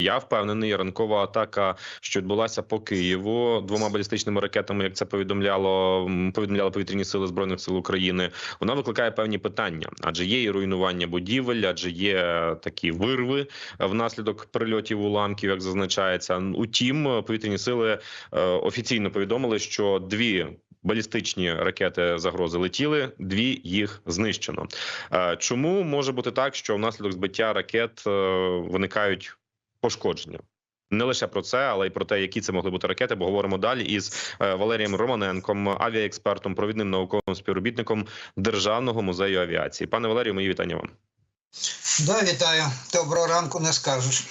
Я впевнений, ранкова атака, що відбулася по Києву двома балістичними ракетами, як це повідомляло повідомляли повітряні сили збройних сил України. Вона викликає певні питання, адже є і руйнування будівель, адже є такі вирви внаслідок прильотів уламків, як зазначається. Утім, повітряні сили е, офіційно повідомили, що дві. Балістичні ракети загрози летіли, дві їх знищено. Е, Чому може бути так, що внаслідок збиття ракет е, виникають пошкодження? Не лише про це, але й про те, які це могли бути ракети. Бо говоримо далі із е, Валерієм Романенком, авіаекспертом, провідним науковим співробітником Державного музею авіації. Пане Валерію, мої вітання вам. Да, вітаю. Доброго ранку не скажеш.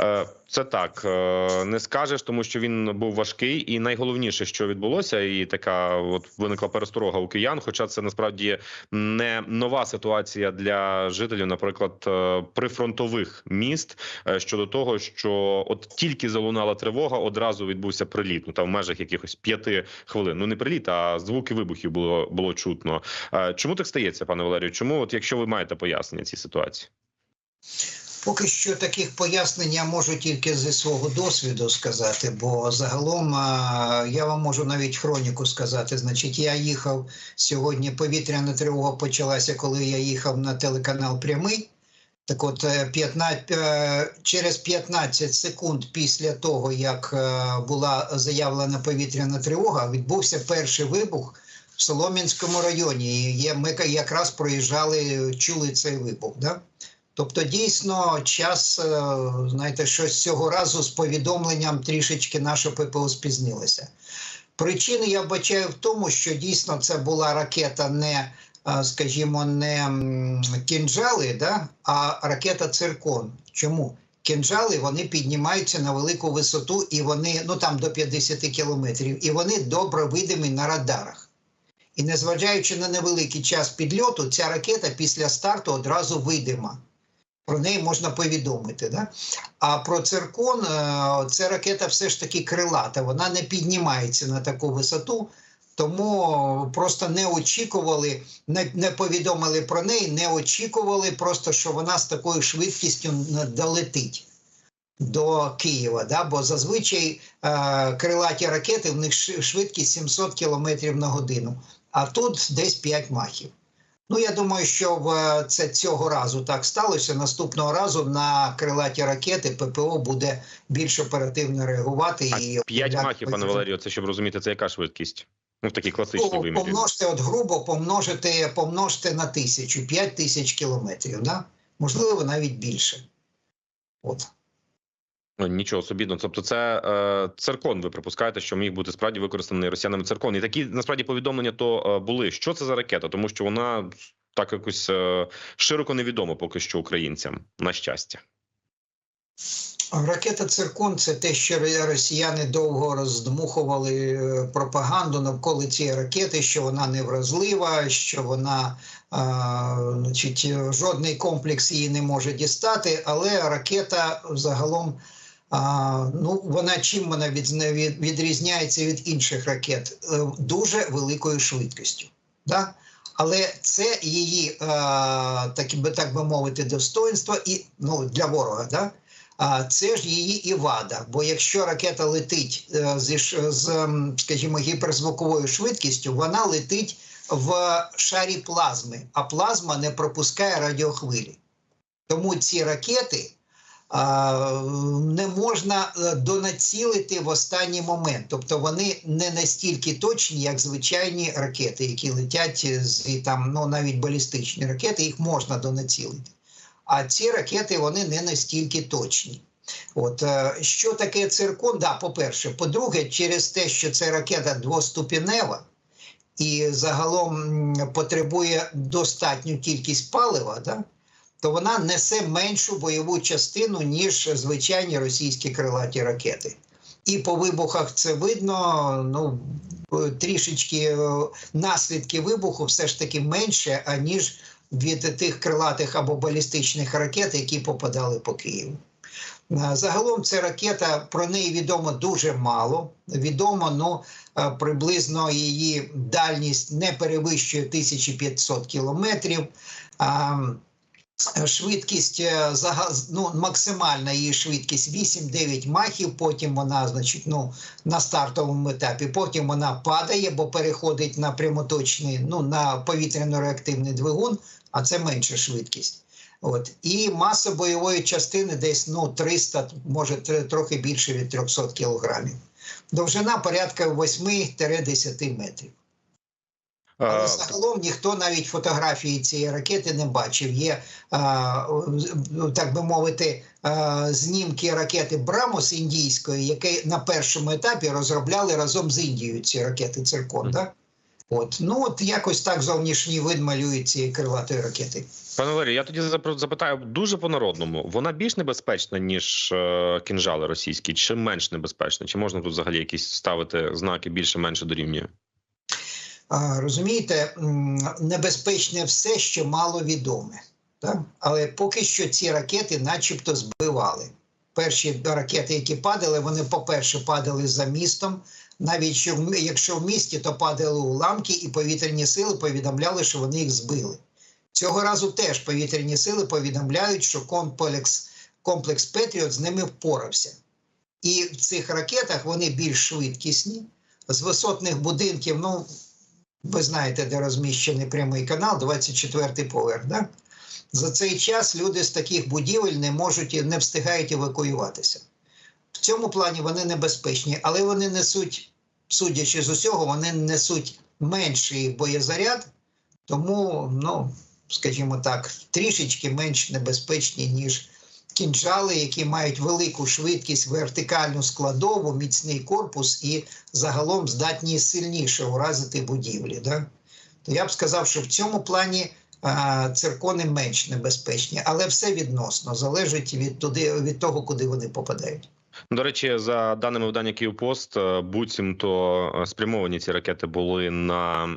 Е, Це так е, не скажеш, тому що він був важкий, і найголовніше, що відбулося, і така от виникла пересторога у киян. Хоча це насправді не нова ситуація для жителів, наприклад, е, прифронтових міст щодо того, що от тільки залунала тривога, одразу відбувся приліт. Ну там в межах якихось п'яти хвилин. Ну не приліт, а звуки вибухів було було чутно. Чому так стається, пане Валерію? Чому, от якщо ви маєте пояснення цій ситуації? Поки що таких пояснень я можу тільки зі свого досвіду сказати, бо загалом я вам можу навіть хроніку сказати. Значить, я їхав сьогодні. Повітряна тривога почалася, коли я їхав на телеканал Прямий. Так, от е, 15, е, через 15 секунд після того, як е, була заявлена повітряна тривога, відбувся перший вибух в Солом'янському районі. І ми якраз проїжджали, чули цей вибух. Да? Тобто, дійсно, час, е, знаєте, щось цього разу з повідомленням трішечки наше ППО спізнилося. Причини я вбачаю в тому, що дійсно це була ракета не, е, скажімо, не кінжали, да, а ракета циркон. Чому? Кінжали вони піднімаються на велику висоту, і вони ну там до 50 кілометрів, і вони добре видимі на радарах. І незважаючи на невеликий час підльоту, ця ракета після старту одразу видима. Про неї можна повідомити. Да? А про циркон е, це ракета все ж таки крилата, вона не піднімається на таку висоту, тому просто не очікували, не, не повідомили про неї, не очікували просто, що вона з такою швидкістю долетить. До Києва, да? бо зазвичай е, крилаті ракети в них швидкість 700 км на годину, а тут десь 5 махів. Ну, я думаю, що в е, це цього разу так сталося. Наступного разу на крилаті ракети ППО буде більш оперативно реагувати А і П'ять махів, пане Валерію, це щоб розуміти, це яка швидкість? Ну, в такій класичній Ну, вимірі. помножте от грубо, помножити, помножте на тисячу, п'ять тисяч кілометрів, да? можливо, навіть більше. От. Ну, Нічого собі. Ну, тобто, це е, циркон. Ви припускаєте, що міг бути справді використаний росіянами циркон. І такі насправді повідомлення то е, були. Що це за ракета? Тому що вона так якось е, широко невідома поки що українцям, на щастя. Ракета Циркон це те, що росіяни довго роздмухували е, пропаганду навколо цієї ракети, що вона невразлива, що вона а, значить, жодний комплекс її не може дістати. Але ракета загалом а, ну, вона чим вона від, від- відрізняється від інших ракет? Е, Дуже великою швидкістю. Да? Але це її, е, так, би, так би мовити, достоинство і ну, для ворога. Да? А це ж її і вада. Бо якщо ракета летить е, зі з, скажімо, гіперзвуковою швидкістю, вона летить в шарі плазми, а плазма не пропускає радіохвилі. Тому ці ракети не можна е, донацілити в останній момент. Тобто вони не настільки точні, як звичайні ракети, які летять з там, ну навіть балістичні ракети, їх можна донацілити. А ці ракети вони не настільки точні. От е, що таке циркон? Да, по-перше, по-друге, через те, що це ракета двоступінева і загалом потребує достатню кількість палива, да, то вона несе меншу бойову частину, ніж звичайні російські крилаті ракети. І по вибухах це видно. Ну трішечки е, наслідки вибуху все ж таки менше, аніж від тих крилатих або балістичних ракет, які попадали по Києву. Е, Загалом ця ракета про неї відомо дуже мало. Відомо, ну е, приблизно її дальність не перевищує 1500 кілометрів. Швидкість е, ну, максимальна її швидкість 8-9 махів. Потім вона, значить, ну на стартовому етапі. Потім вона падає, бо переходить на прямоточний, ну на повітряно-реактивний двигун, а це менша швидкість. От і маса бойової частини десь ну 300, може трохи більше від 300 кілограмів. Довжина порядка 8-10 метрів. Але загалом ніхто навіть фотографії цієї ракети не бачив. Є, ну, так би мовити, знімки ракети Брамос індійської, які на першому етапі розробляли разом з Індією ці ракети Циркон. Да? От. Ну от якось так зовнішній вид малюють цієї крилатої ракети. Пане Валерію, я тоді запитаю дуже по-народному. Вона більш небезпечна, ніж е, кінжали російські, чи менш небезпечна? Чи можна тут взагалі якісь ставити знаки більше-менше дорівнює? Розумієте, небезпечне все, що мало відоме. Так? Але поки що ці ракети начебто збивали. Перші ракети, які падали, вони, по-перше, падали за містом. Навіть якщо в місті, то падали уламки, і повітряні сили повідомляли, що вони їх збили. Цього разу теж повітряні сили повідомляють, що комплекс, комплекс Петріот з ними впорався. І в цих ракетах вони більш швидкісні. З висотних будинків, ну, ви знаєте, де розміщений прямий канал, 24-й поверх. Да? За цей час люди з таких будівель не можуть і не встигають евакуюватися. В цьому плані вони небезпечні, але вони несуть, судячи з усього, вони несуть менший боєзаряд, тому, ну, скажімо так, трішечки менш небезпечні, ніж кінжали, які мають велику швидкість, вертикальну складову, міцний корпус і загалом здатні сильніше уразити будівлі. Да? То я б сказав, що в цьому плані а, циркони менш небезпечні, але все відносно залежить від туди від того, куди вони попадають. До речі, за даними видання Київпост, е, буцімто е, спрямовані ці ракети були на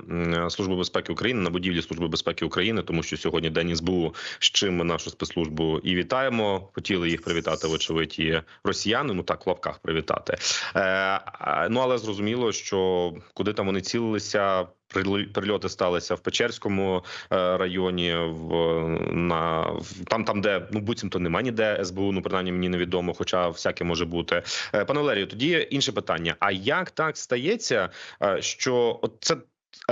службу безпеки України, на будівлі служби безпеки України, тому що сьогодні день СБУ, з чим ми нашу спецслужбу і вітаємо. Хотіли їх привітати, вочевидь, і росіяни. Ну так в лапках привітати. Е, ну але зрозуміло, що куди там вони цілилися. Прильоти сталися в Печерському е, районі, в на там, там, де ну буцімто нема ніде СБУ, ну принаймні мені невідомо, хоча всяке може бути. Е, Пане Валерію, тоді інше питання: а як так стається, е, що от це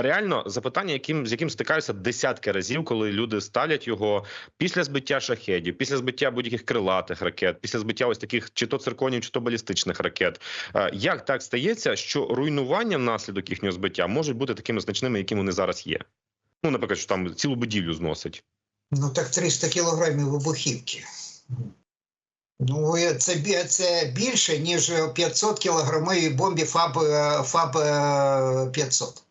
реально запитання, яким з яким стикаюся десятки разів, коли люди ставлять його після збиття шахедів, після збиття будь-яких крилатих ракет, після збиття ось таких чи то цирконів, чи то балістичних ракет. Е, Як так стається, що руйнування внаслідок їхнього збиття можуть бути такими значними, якими вони зараз є? Ну, наприклад, що там цілу будівлю зносить. Ну так 300 кілограмів вибухівки. Ну, е, це, це більше, ніж 500 кілограмовій бомбі ФАБ, е, ФАБ е, 500.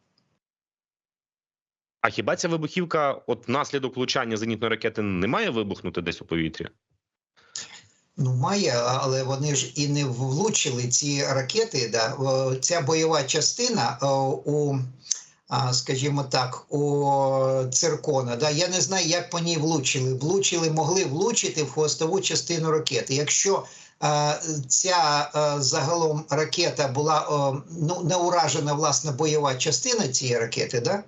А хіба ця вибухівка, от внаслідок влучання зенітної ракети, не має вибухнути десь у повітрі? Ну, має, але вони ж і не влучили ці ракети. Да. Ця бойова частина у, скажімо так, у циркона. Да. Я не знаю, як по ній влучили. Влучили, могли влучити в хвостову частину ракети. Якщо ця загалом ракета була ну, не уражена власне бойова частина цієї ракети, да?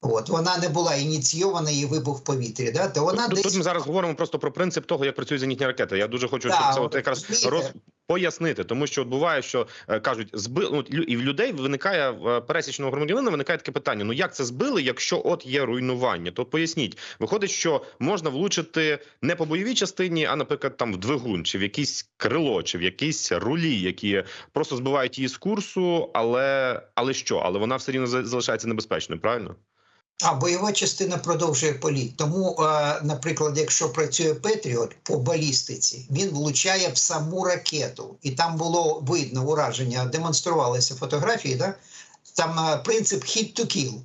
От, вона не була ініційована її вибух в повітрі, да? то вона Тут, десь тут ми зараз говоримо просто про принцип того, як працюють зенітні ракети. Я дуже хочу, Да, щоб це от от якраз розумієте. роз пояснити, тому що от буває, що е, кажуть, зби ну, і в людей виникає в е, пересічного громадянина виникає таке питання: ну як це збили, якщо от є руйнування? То поясніть, виходить, що можна влучити не по бойовій частині, а наприклад, там в двигун, чи в якийсь крило, чи в якісь рулі, які просто збивають її з курсу, але але що? Але вона все рівно за- залишається небезпечною, правильно? А бойова частина продовжує політ. Тому, е, наприклад, якщо працює Петріот по балістиці, він влучає в саму ракету, і там було видно ураження, демонструвалися фотографії. Да? Там е, принцип hit to kill.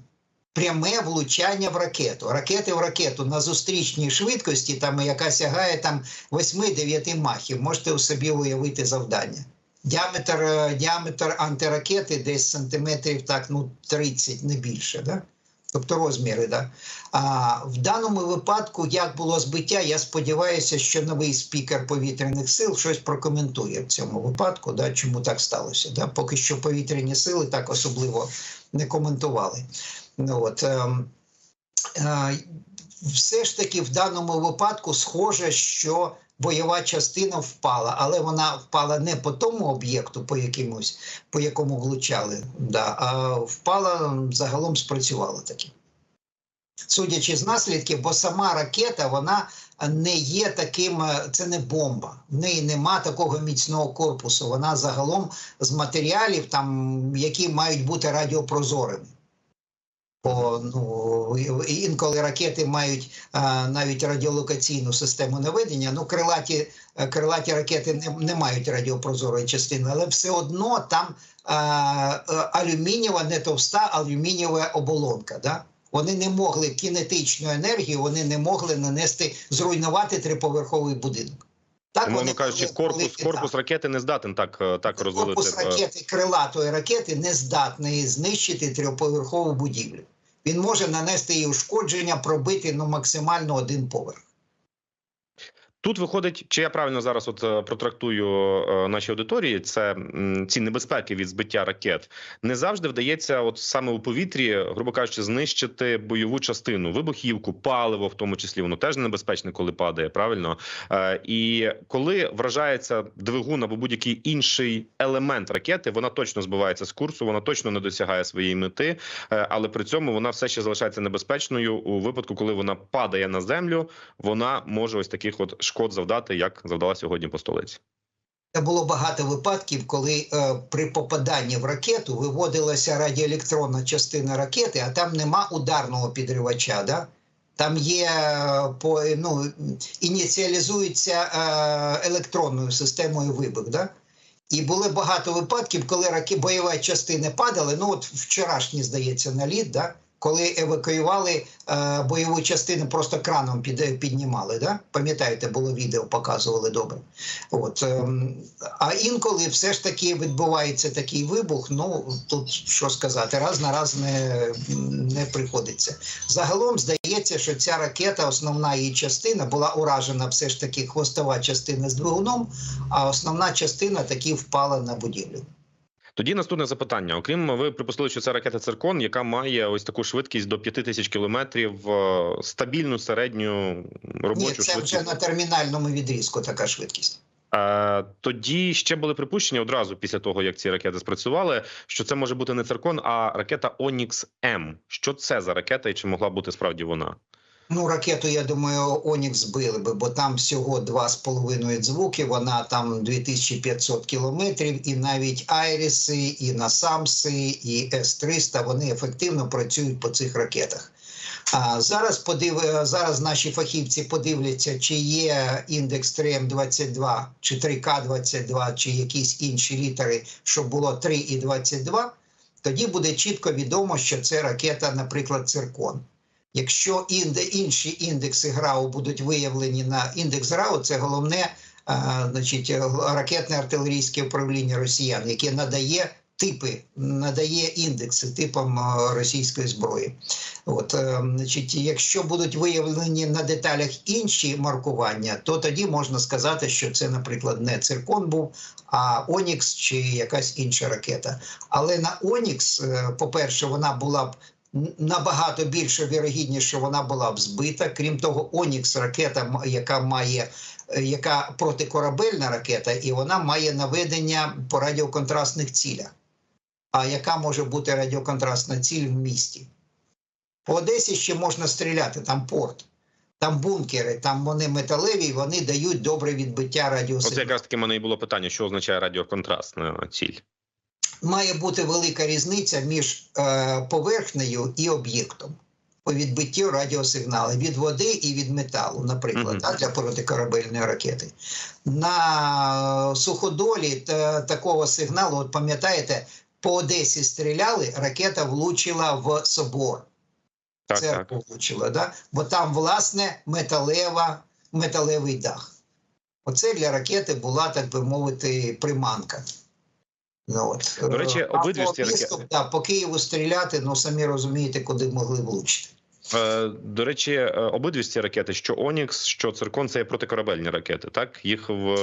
Пряме влучання в ракету. Ракети в ракету на зустрічній швидкості, там яка сягає там 8-9 махів. Можете у собі уявити завдання. Діаметр, е, діаметр антиракети десь сантиметрів так, ну 30, не більше. Да? Тобто розміри. Да? А в даному випадку, як було збиття, я сподіваюся, що новий спікер повітряних сил щось прокоментує в цьому випадку, да, чому так сталося. Да? Поки що повітряні сили так особливо не коментували. Ну, от, ем, е, все ж таки в даному випадку схоже, що бойова частина впала, але вона впала не по тому об'єкту, по якимось, по якому влучали, да, а впала загалом спрацювала таки. Судячи з наслідків, бо сама ракета вона не є таким, е, це не бомба. В неї нема такого міцного корпусу. Вона загалом з матеріалів, там, які мають бути радіопрозорими. Бо ну, інколи ракети мають а, навіть радіолокаційну систему наведення. Ну, крилаті, е, крилаті ракети не, не мають радіопрозорої частини, але все одно там а, е, алюмінієва, не товста алюмінієва оболонка. Да? Вони не могли кінетичну енергію, вони не могли нанести, зруйнувати триповерховий будинок. Так, вони кажучи, корпус, корпус так. ракети не здатен так, е, так розвалити. Корпус е, ракети, крилатої ракети не здатний знищити трьохповерхову будівлю. Він може нанести їй ушкодження, пробити ну, максимально один поверх. Тут виходить, чи я правильно зараз от е, протрактую е, нашій аудиторії, це ці небезпеки від збиття ракет не завжди вдається, от саме у повітрі, грубо кажучи, знищити бойову частину, вибухівку, паливо, в тому числі воно теж небезпечне, коли падає. Правильно, Е, і коли вражається двигун або будь-який інший елемент ракети, вона точно збивається з курсу, вона точно не досягає своєї мети, але при цьому вона все ще залишається небезпечною у випадку, коли вона падає на землю. Вона може ось таких от шкод завдати, як завдала сьогодні по столиці. Було багато випадків, коли е, при попаданні в ракету виводилася радіоелектронна частина ракети, а там нема ударного підривача. Да? Там є е, по ну, ініціалізується е, електронною системою вибух. Да? І були багато випадків, коли раки бойові частини падали. Ну от вчорашній, здається, наліт, да? Коли евакуювали е, бойову частину, просто краном під, піднімали. Да? Пам'ятаєте, було відео, показували добре. От, ем, а інколи все ж таки відбувається такий вибух. Ну тут що сказати, раз на раз не, не приходиться. Загалом здається, що ця ракета, основна її частина, була уражена все ж таки хвостова частина з двигуном, а основна частина таки впала на будівлю. Тоді наступне запитання. Окрім ви припустили, що це ракета Циркон, яка має ось таку швидкість до 5 тисяч кілометрів, е, стабільну середню робочу Ні, це швидкість. вже на термінальному відрізку така швидкість. Е, Тоді ще були припущення одразу після того, як ці ракети спрацювали, що це може бути не циркон, а ракета Онікс М. Що це за ракета і чи могла бути справді вона? Ну, ракету, я думаю, Онікс збили би, бо там всього 2,5 звуки, вона там 2500 кілометрів, і навіть Айріси, і Насамси, і С-300, вони ефективно працюють по цих ракетах. А зараз подив... зараз наші фахівці подивляться, чи є індекс 3М22, чи 3К22, чи якісь інші літери, щоб було 3 і 22, тоді буде чітко відомо, що це ракета, наприклад, циркон. Якщо інші індекси ГРАУ будуть виявлені на індекс ГРАУ, це головне значить, ракетне артилерійське управління росіян, яке надає типи, надає індекси типам російської зброї. От, е, значить, якщо будуть виявлені на деталях інші маркування, то тоді можна сказати, що це, наприклад, не циркон був, а Онікс чи якась інша ракета. Але на Онікс, е, по-перше, вона була б набагато більше вірогідніше, що вона була б збита. Крім того, Онікс ракета, яка має е, яка протикорабельна ракета, і вона має наведення по радіоконтрастних цілях. А яка може бути радіоконтрастна ціль в місті? По Одесі ще можна стріляти, там порт, там бункери, там вони металеві, вони дають добре відбиття Оце радіосигналу. якраз таки мене і було питання, що означає радіоконтрастна ціль. Має бути велика різниця між е, поверхнею і об'єктом по відбиттю радіосигналу від води і від металу, наприклад, Мгм. так, для протикорабельної ракети. На суходолі та, такого сигналу, от пам'ятаєте, по Одесі стріляли, ракета влучила в собор. Так, Церкву так. влучила, да? бо там, власне, металева, металевий дах. Оце для ракети була, так би мовити, приманка. Ну, от. До речі, обидві ж ці ракети- да, по Києву стріляти, ну самі розумієте, куди могли влучити. Е, До речі, е, обидві ці ракети, що Онікс, що Циркон, це є протикорабельні ракети. Так їх в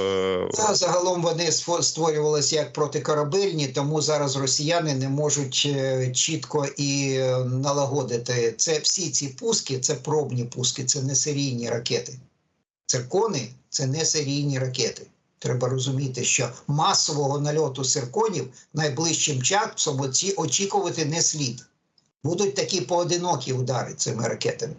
Та, загалом вони створювалися як протикорабельні, тому зараз росіяни не можуть е, чітко і е, налагодити. Це всі ці пуски, це пробні пуски, це не серійні ракети. Циркони це не серійні ракети. Треба розуміти, що масового нальоту цирконів найближчим часом очікувати не слід. Будуть такі поодинокі удари цими ракетами.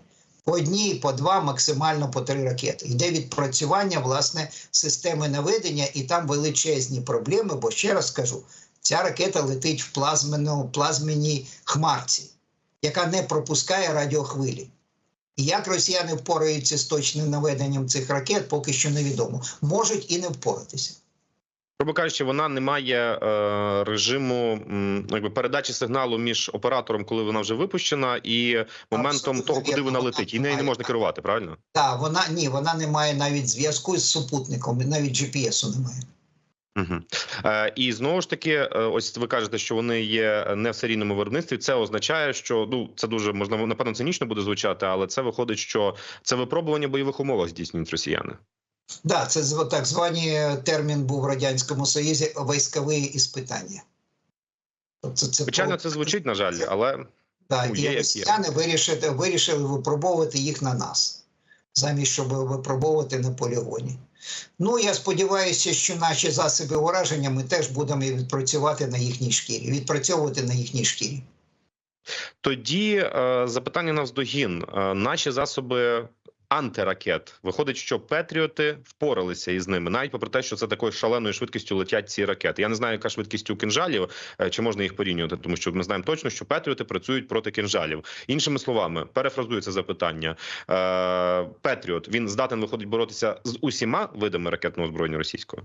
По одній, по два, максимально по три ракети. Йде відпрацювання власне системи наведення, і там величезні проблеми. Бо ще раз скажу, ця ракета летить в плазменній хмарці, яка не пропускає радіохвилі. Як росіяни впораються з точним наведенням цих ракет, поки що невідомо. Можуть і не впоратися. грубо кажучи, вона не має е, режиму м, якби передачі сигналу між оператором, коли вона вже випущена, і моментом Абсолютно того, куди Вона летить. І нею не можна керувати, правильно? Так, вона ні, вона не має навіть зв'язку з супутником, навіть GPS-у немає. Угу. Е, і знову ж таки, е, ось ви кажете, що вони є не в серійному виробництві. Це означає, що ну це дуже можливо, напевно, цинічно буде звучати, але це виходить, що це випробування бойових умовах здійснюють росіяни. Да, це так звані термін був в радянському союзі військові іспитання. Тобто це Звичайно, це звучить, на жаль, але Да, Ну, і є, є. росіяни вирішили, вирішили випробовувати їх на нас, замість щоб випробовувати на полігоні. Ну, я сподіваюся, що наші засоби ураження ми теж будемо відпрацювати на їхній шкірі, відпрацьовувати на їхній шкірі. тоді е, запитання навздогін. Е, наші засоби. Антиракет виходить, що Петріоти впоралися із ними, навіть попри те, що це такою шаленою швидкістю летять ці ракети. Я не знаю, яка швидкість у кинжалів, е, чи можна їх порівнювати, тому що ми знаємо точно, що Петріоти працюють проти кинжалів. Іншими словами, перефразую це запитання. Е, Петріот він здатен виходить боротися з усіма видами ракетного озброєння російського.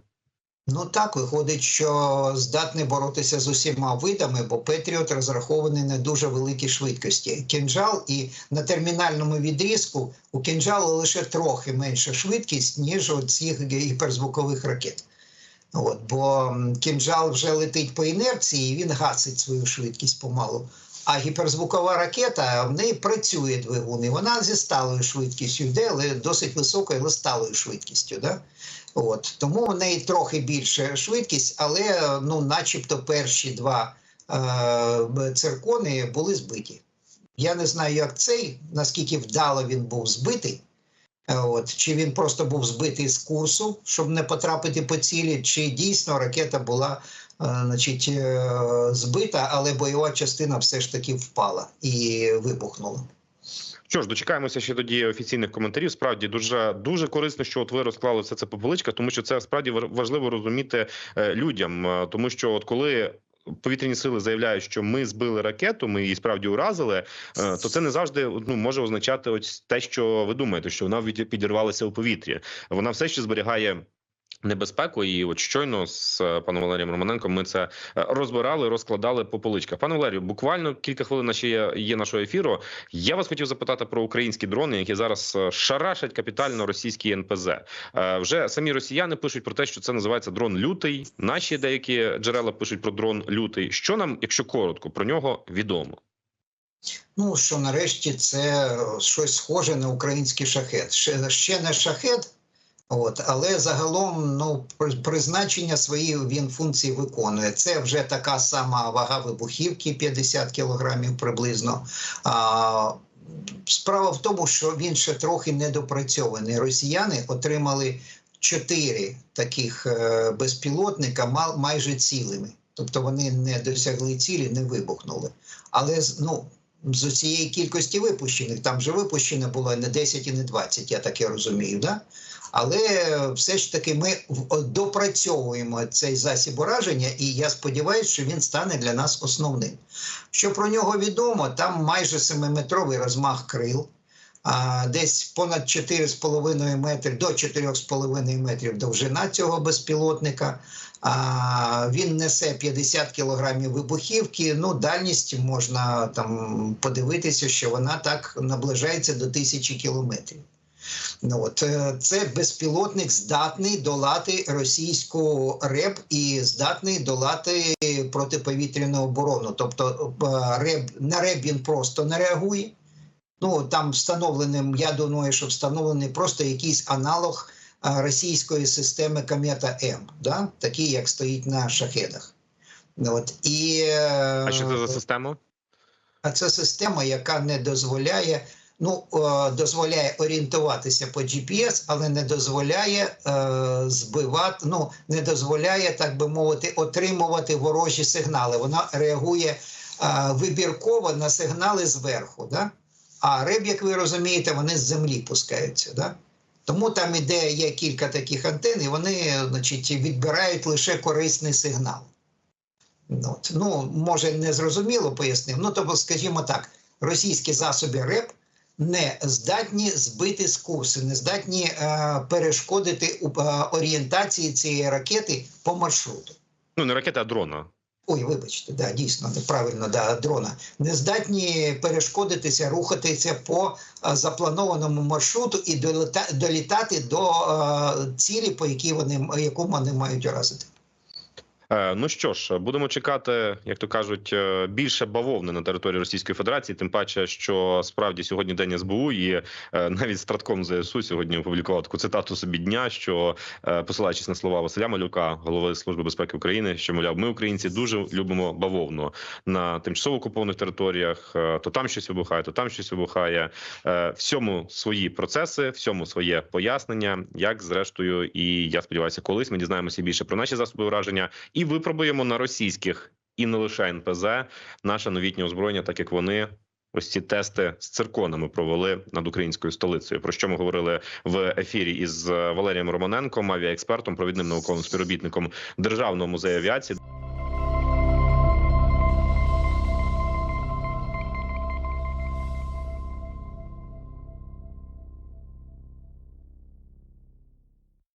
Ну так виходить, що здатний боротися з усіма видами, бо Петріот розрахований на дуже великі швидкості. Кінжал і на термінальному відрізку у кінжалу лише трохи менша швидкість, ніж у цих гіперзвукових ракет. От, бо кінжал вже летить по інерції, і він гасить свою швидкість помалу. А гіперзвукова ракета в неї працює двигун, і вона зі сталою швидкістю йде, але досить високою, але сталою швидкістю. Да? От тому в неї трохи більше швидкість, але ну, начебто, перші два е, циркони були збиті. Я не знаю, як цей, наскільки вдало він був збитий. Е, От, чи він просто був збитий з курсу, щоб не потрапити по цілі, чи дійсно ракета була значить, е, збита, але бойова частина все ж таки впала і вибухнула. Що ж, дочекаємося ще тоді офіційних коментарів. Справді дуже дуже корисно, що от ви розклали все це по поличках, тому що це справді важливо розуміти е, людям, Е, тому що от коли. Повітряні сили заявляють, що ми збили ракету, ми її справді уразили. е, То це не завжди ну може означати ось те, що ви думаєте, що вона підірвалася у повітрі. Вона все ще зберігає. Небезпеку, і от щойно з е, паном Валерієм Романенком ми це е, розбирали, розкладали по поличках. Пане Валерію, буквально кілька хвилин ще є, є нашого ефіру. Я вас хотів запитати про українські дрони, які зараз е, шарашать капітально російські НПЗ. Вже самі росіяни пишуть про те, що це називається дрон лютий. Наші деякі джерела пишуть про дрон лютий. Що нам, якщо коротко, про нього відомо? Ну що нарешті це щось схоже на український шахет. Ще, ще не шахет, от, але загалом ну, призначення свої він функції виконує. Це вже така сама вага вибухівки 50 кілограмів приблизно. А, справа в тому, що він ще трохи недопрацьований. Rосіяни отримали чотири таких е, безпілотника майже цілими. Тобто вони не досягли цілі, не вибухнули. Але ну, з цієї кількості випущених, там вже випущено було не 10 і не 20, я так і розумію. Да? Але все ж таки ми допрацьовуємо цей засіб ураження, і я сподіваюся, що він стане для нас основним. Що про нього відомо, там майже 7-метровий розмах крил, десь понад 4,5 метри до 4,5 метрів довжина цього безпілотника. А, він несе 50 кілограмів вибухівки. Ну, дальність можна там подивитися, що вона так наближається до тисячі кілометрів. Ну, от, е, це безпілотник здатний долати російську РЕБ і здатний долати протиповітряну оборону. Тобто е, РЕБ, на РЕБ він просто не реагує. Ну там встановленим, я думаю, що встановлений просто якийсь аналог російської системи Комета М, да? такий, як стоїть на шахедах. Ну, От, і, е, А що це за система? а це система, яка не дозволяє, ну е, дозволяє орієнтуватися по GPS, але не дозволяє е, збивати, ну не дозволяє, так би мовити, отримувати ворожі сигнали. Вона реагує е, вибірково на сигнали зверху. Да? А риб, як ви розумієте, вони з землі пускаються. Да? Тому там іде є кілька таких антен, і вони значить, відбирають лише корисний сигнал. От. ну, може, не зрозуміло пояснив. Ну, тобто, скажімо так, російські засоби РЕП не здатні збити з курсу, не здатні е, перешкодити е, орієнтації цієї ракети по маршруту. Ну не ракета, а дрона. Ой, вибачте, да, дійсно неправильно, да, дрона. Не здатні перешкодитися, рухатися по е, запланованому маршруту і доліта, долітати до е, цілі, по якій вони яку вони мають уразити. Е, Ну що ж, будемо чекати, як то кажуть, е, більше бавовни на території Російської Федерації. Тим паче, що справді сьогодні день СБУ, і е, навіть стратком ЗСУ сьогодні опублікував таку цитату собі дня, що посилаючись на слова Василя Малюка, голови служби безпеки України, що мовляв, ми українці дуже любимо бавовну на тимчасово окупованих територіях. То там щось вибухає, то там щось вибухає. Всьому свої процеси, всьому своє пояснення. Як зрештою, і я сподіваюся, колись ми дізнаємося більше про наші засоби враження і випробуємо на російських і не лише НПЗ наше новітнє озброєння, так як вони. Ось ці тести з цирконами провели над українською столицею. Про що ми говорили в ефірі із Валерієм Романенком, авіаекспертом, провідним науковим співробітником Державного музею авіації.